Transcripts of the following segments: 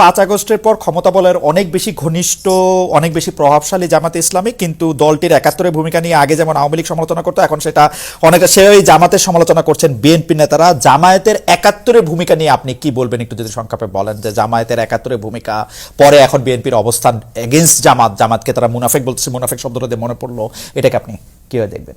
পাঁচ আগস্টের পর ক্ষমতা বলের অনেক বেশি ঘনিষ্ঠ, অনেক বেশি প্রভাবশালী জামাতে ইসলামী, কিন্তু দলটির একাত্তরের ভূমিকা নিয়ে আগে যেমন আওয়ামী লীগ সমালোচনা করতো, এখন সেটা অনেকটা সেই জামাতের সমালোচনা করছেন বিএনপি নেতারা। জামায়াতের একাত্তরের ভূমিকা নিয়ে আপনি কি বলবেন? একটু যদি সংক্ষেপে বলেন যে জামায়াতের একাত্তরের ভূমিকা, পরে এখন বিএনপির অবস্থান এগেনস্ট জামাত, জামাতকে তারা মুনাফেক বলতেছে, মুনাফেক শব্দটা দিয়ে মনে পড়ল, এটাকে আপনি কীভাবে দেখবেন?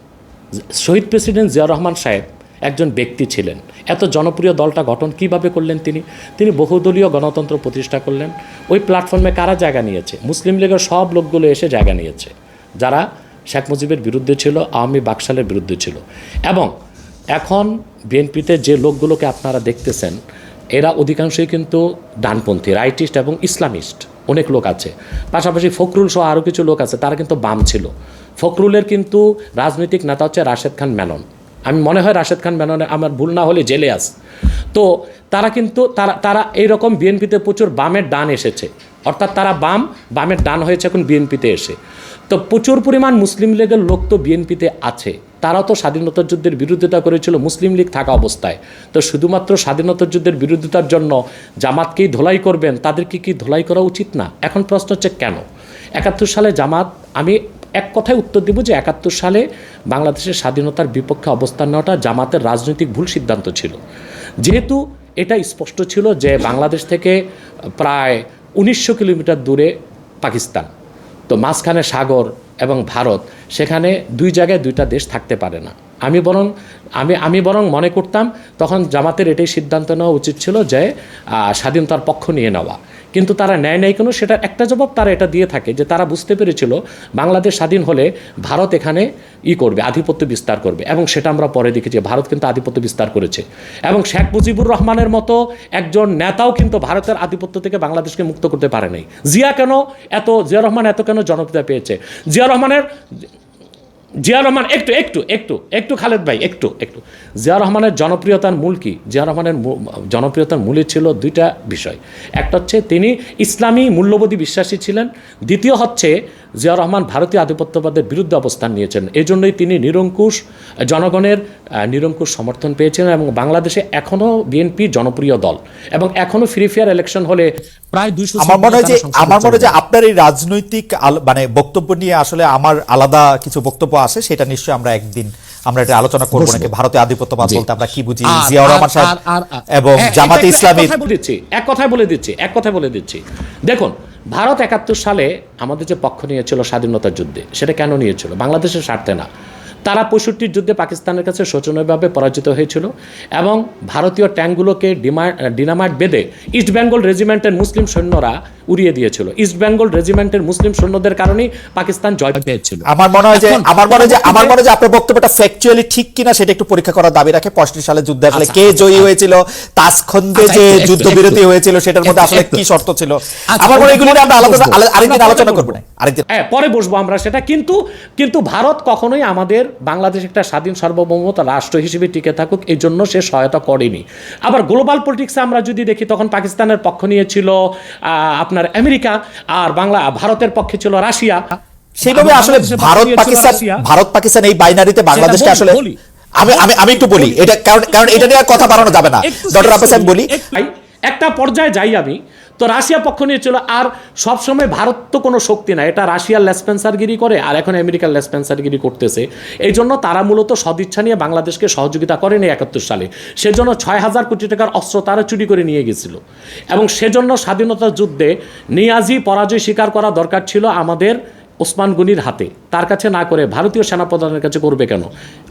শহীদ প্রেসিডেন্ট জিয়াউর রহমান সাহেব একজন ব্যক্তি ছিলেন। এত জনপ্রিয় দলটা গঠন কীভাবে করলেন তিনি? তিনি বহুদলীয় গণতন্ত্র প্রতিষ্ঠা করলেন। ওই প্ল্যাটফর্মে কারা জায়গা নিয়েছে? মুসলিম লীগের সব লোকগুলো এসে জায়গা নিয়েছে। যারা শেখ মুজিবের বিরুদ্ধে ছিল, আওয়ামী বাকশালের বিরুদ্ধে ছিল। এবং এখন বিএনপিতে যে লোকগুলোকে আপনারা দেখতেছেন, এরা অধিকাংশই কিন্তু ডানপন্থী রাইটিস্ট এবং ইসলামিস্ট। অনেক লোক আছে। পাশাপাশি ফখরুল সহ আরও কিছু লোক আছে, তারা কিন্তু বাম ছিল। ফখরুলের কিন্তু রাজনৈতিক নেতা হচ্ছে রাশেদ খান মেনন। আমি মনে হয় রাশেদ খান মেননে আমার ভুল না হলে জেলে আস তো তারা কিন্তু, তারা তারা এইরকম বিএনপিতে প্রচুর বামের ডান এসেছে। অর্থাৎ তারা বাম, বামের ডান হয়েছে এখন বিএনপিতে এসে। তো প্রচুর পরিমাণ মুসলিম লীগের লোক তো বিএনপিতে আছে। তারা তো স্বাধীনতা যুদ্ধের বিরোধিতা করেছিল মুসলিম লীগ থাকা অবস্থায়। তো শুধুমাত্র স্বাধীনতা যুদ্ধের বিরোধিতার জন্য জামাতকেই ধোলাই করবেন, তাদেরকে কি ধোলাই করা উচিত না? এখন প্রশ্ন হচ্ছে কেন? একাত্তর সালে জামাত, আমি এক কথায় উত্তর দেব যে একাত্তর সালে বাংলাদেশের স্বাধীনতার বিপক্ষে অবস্থান নেওয়াটা জামাতের রাজনৈতিক ভুল সিদ্ধান্ত ছিল। যেহেতু এটা স্পষ্ট ছিল যে বাংলাদেশ থেকে প্রায় উনিশশো কিলোমিটার দূরে পাকিস্তান। তো মাঝখানে সাগর এবং ভারত, সেখানে দুই জায়গায় দুইটা দেশ থাকতে পারে না। আমি বরং, আমি আমি বরং মনে করতাম তখন জামাতের এটাই সিদ্ধান্ত নেওয়া উচিত ছিল যে স্বাধীনতার পক্ষ নিয়ে নেওয়া। কিন্তু তারা নেয় নাই কোনো সেটার একটা জবাব তারা এটা দিয়ে থাকে যে তারা বুঝতে পেরেছিল বাংলাদেশ স্বাধীন হলে ভারত এখানে ই করবে, আধিপত্য বিস্তার করবে এবং সেটা আমরা পরে দেখেছি, ভারত কিন্তু আধিপত্য বিস্তার করেছে। এবং শেখ মুজিবুর রহমানের মতো একজন নেতাও কিন্তু ভারতের আধিপত্য থেকে বাংলাদেশকে মুক্ত করতে পারে নাই। জিয়া কেন এত, জিয়া রহমান এত কেন জনপ্রিয়তা পেয়েছে? জিয়া রহমানের জিয়া রহমান, একটু একটু একটু একটু খালেদ ভাই, একটু একটু। জিয়া রহমানের জনপ্রিয়তার মূল কি? জিয়া রহমানের জনপ্রিয়তার মূলে ছিল দুইটা বিষয়। একটা হচ্ছে তিনি ইসলামী মূল্যবোধী বিশ্বাসী ছিলেন। দ্বিতীয় হচ্ছে জিয়া রহমান ভারতীয় আধিপত্যবাদের বিরুদ্ধে অবস্থান নিয়েছেন। এই জন্যই তিনি নিরঙ্কুশ জনগণের নিরঙ্কুশ সমর্থন পেয়েছিলেন এবং বাংলাদেশে এখনও বিএনপি জনপ্রিয় দল। এবং এখনও ফ্রি ফেয়ার ইলেকশন হলে প্রায় দুইশো আমার মনে হয় যে আমার মনে হয় যে আপনার এই রাজনৈতিক মানে বক্তব্য নিয়ে আসলে আমার আলাদা কিছু বক্তব্য আছে সেটা নিশ্চয়ই আমরা একদিন আমরা এটা আলোচনা করব। নাকি ভারতীয় আধিপত্যবাদ বলতে আমরা কি বুঝি? জিয়াউর রহমান সাহেব এবং জামাতে ইসলামী কথায় বলে দিচ্ছি এক কথায় বলে দিচ্ছি এক কথায় বলে দিচ্ছি। দেখুন ভারত একাত্তর সালে আমাদের যে পক্ষ নিয়েছিল স্বাধীনতার যুদ্ধে সেটা কেন নিয়েছিল? বাংলাদেশের স্বার্থে না। তারা পঁয়ষট্টির যুদ্ধে পাকিস্তানের কাছে শোচনীয়ভাবে পরাজিত হয়েছিল এবং ভারতীয় ট্যাঙ্কগুলোকে ডিমা- ডিনামাইট বেঁধে ইস্ট বেঙ্গল রেজিমেন্টের মুসলিম সৈন্যরা উড়িয়ে দিয়েছিল। ইস্ট বেঙ্গল রেজিমেন্টের মুসলিম সৈন্যদের কারণেই পাকিস্তান জয় পেয়েছিল। আমার মনে হয় যে আমার মনে হয় যে আমার মনে হয় যে আপনার বক্তব্যটা ফ্যাকচুয়ালি ঠিক কিনা সেটা একটু পরীক্ষা করার দাবি রাখে। পঁয়ষট্টি সালে যুদ্ধে আসলে আচ্ছা, কে আচ্ছা, জয়ী। হয়েছিল তাসখন্দে আচ্ছা, যে যুদ্ধবিরতি হয়েছিল সেটার মধ্যে আসলে কি শর্ত ছিল? আমার মনে হয় এগুলো আমরা আলাদা আরেকদিন আলোচনা করব। না আরেকদিন। হ্যাঁ পরে বসবো আমরা সেটা। কিন্তু কিন্তু ভারত কখনোই আমাদের বাংলাদেশ একটা স্বাধীন সার্বভৌমত রাষ্ট্র হিসেবে টিকে থাকুক এই জন্য সে সহায়তা করেনি। আবার গ্লোবাল পলিটিক্সে আমরা যদি দেখি তখন পাকিস্তানের পক্ষ নিয়েছিল আপনার আমেরিকা আর বাংলা ভারতের পক্ষে ছিল রাশিয়া। সেইভাবে আসলে ভারত পাকিস্তান ভারত পাকিস্তান এই বাইনারিতে বাংলাদেশকে আসলে আমি আমি আমি একটু বলি এটা কারণ কারণ এটা নিয়ে কথা বাড়ানো যাবে না। ডক্টর আব্বাস আমি বলি একটা পর্যায়ে যাই আমি, তো রাশিয়া পক্ষ নিয়েছিল আর সবসময় ভারত তো কোনো শক্তি না, এটা রাশিয়ার লেসপেন্সারগিরি করে, আর এখন আমেরিকার লেসপেন্সারগিরি করতেছে। এই জন্য তারা মূলত সদিচ্ছা নিয়ে বাংলাদেশকে সহযোগিতা করেনি একাত্তর সালে। সেজন্য ছয় হাজার কোটি টাকার অস্ত্র তারা চুরি করে নিয়ে গেছিল। এবং সেজন্য স্বাধীনতা যুদ্ধে নিয়াজি পরাজয় স্বীকার করা দরকার ছিল আমাদের ওসমান গনির হাতে। তার কাছে না করে ভারতীয় সেনাপ্রধানের কাছে করবে কেন?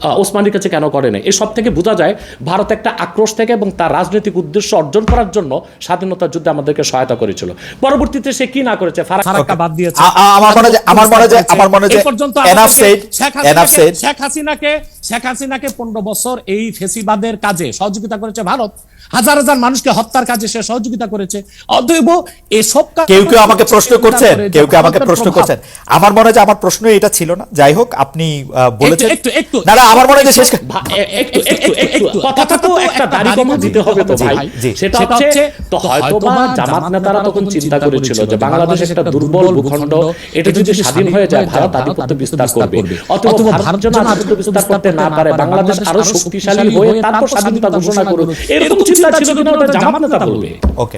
ওসমানীর কাছে কেন করে না এই সব থেকে বোঝা যায় ভারত একটা আক্রোশ থেকে এবং তার রাজনৈতিক উদ্দেশ্য অর্জন করার জন্য স্বাধীনতা যুদ্ধে আমাদেরকে সহায়তা করেছিল। পরবর্তীতে সে কি না করেছে? ফারাক্কা বাদ দিয়েছে। আমার মনে হয়- আমার মনে যে- আমার যে পর্যন্ত শেখ হাসিনাকে- শেখ হাসিনাকে শেখ হাসিনাকে পনেরো বছর এই ফেসিবাদের কাজে সহযোগিতা করেছে ভারত। হাজার হাজার মানুষকে হত্যার কাজে সে সহযোগিতা করেছে। অতএব এসব কেউ কেউ আমাকে প্রশ্ন করছেন। কেউ কেউ আমাকে প্রশ্ন। করছেন। আমার মনে হয় যে আমার প্রশ্ন এটা ছিল না। যাই হোক আপনি বলেছেন। একটু- একটু- না আমার মনে হয় শেষ একটু একটু একটু কথাটা তো একটা দাড়ি কমা দিতে হবে তো ভাই। সেটা হচ্ছে হচ্ছে তো হয়তো বা জামাত নেতারা তখন চিন্তা করেছিল যে বাংলাদেশ একটা দুর্বল ভূখণ্ড এটা যদি স্বাধীন হয়ে যায় ভারত আধিপত্য বিস্তার করবে। অথবা ভারত যেন আধিপত্য বিস্তার করতে না পারে বাংলাদেশ আরও শক্তিশালী হয়ে তারপর স্বাধীনতা ঘোষণা করুক এরকম চিন্তা ছিল কিনা ওটা জামাত নেতা বলবে। ওকে।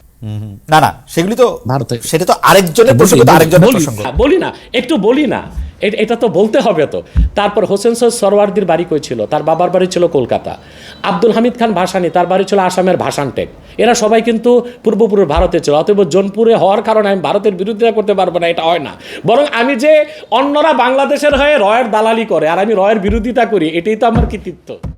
না না সেগুলি তো ভারতে। সেটা তো আরেকজনের প্রসঙ্গ আরেকজনের প্রসঙ্গ। হ্যাঁ, বলি না একটু বলি না। এটা তো বলতে হবে তো। তারপর হোসেন সৈয়দ সরওয়ার্দির বাড়ি কই ছিল? তার বাবার বাড়ি ছিল কলকাতা। আব্দুল হামিদ খান ভাসানি তার বাড়ি ছিল আসামের ভাসানটেক। এরা সবাই কিন্তু পূর্বপুরের ভারতে ছিল অতএব জোনপুরে হওয়ার কারণে আমি ভারতের বিরুদ্ধে করতে পারব না এটা হয় না। বরং আমি যে অন্যরা বাংলাদেশের হয়ে রয়ের দালালি করে আর আমি রয়ের বিরোধিতা করি এটাই তো আমার কৃতিত্ব।